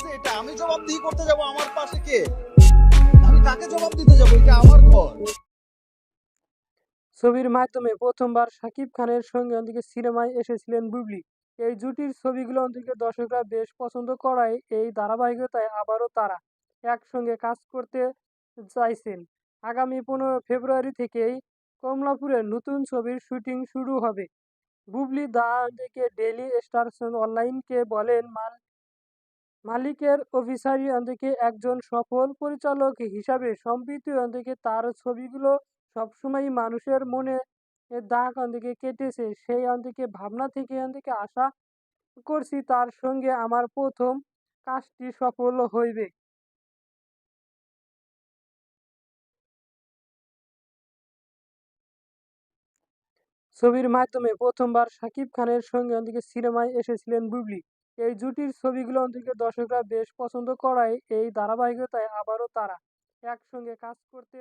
করছে এটা? আমি জবাবদিহি করতে যাব আমার পাশে কে? আমি কাকে জবাব দিতে যাব? এটা আমার ঘর। ছবির মাধ্যমে প্রথমবার শাকিব খানের সঙ্গে অন্যদিকে সিনেমায় এসেছিলেন বুবলি। এই জুটির ছবিগুলো অন্যদিকে দর্শকরা বেশ পছন্দ করায়, এই ধারাবাহিকতায় আবারও তারা একসঙ্গে কাজ করতে চাইছেন। আগামী পনেরো ফেব্রুয়ারি থেকেই কমলাপুরের নতুন ছবির শুটিং শুরু হবে। বুবলি দা ডেলি স্টার অনলাইনকে বলেন, মাল মালিকের অফিসারি অন্যদিকে একজন সফল পরিচালক হিসাবে সম্প্রীতি অন্যদিকে তার ছবিগুলো সবসময় মানুষের মনে দাগ অন্যদিকে কেটেছে। সেই অন্যদিকে ভাবনা থেকে অন্যদিকে আশা করছি তার সঙ্গে আমার প্রথম কাজটি সফল হইবে। ছবির মাধ্যমে প্রথমবার শাকিব খানের সঙ্গে অন্যদিকে সিনেমায় এসেছিলেন বুবলি। এই জুটির ছবিগুলো থেকে দর্শকরা বেশ পছন্দ করায়। এই ধারাবাহিকতায় আবারও তারা একসঙ্গে কাজ করতে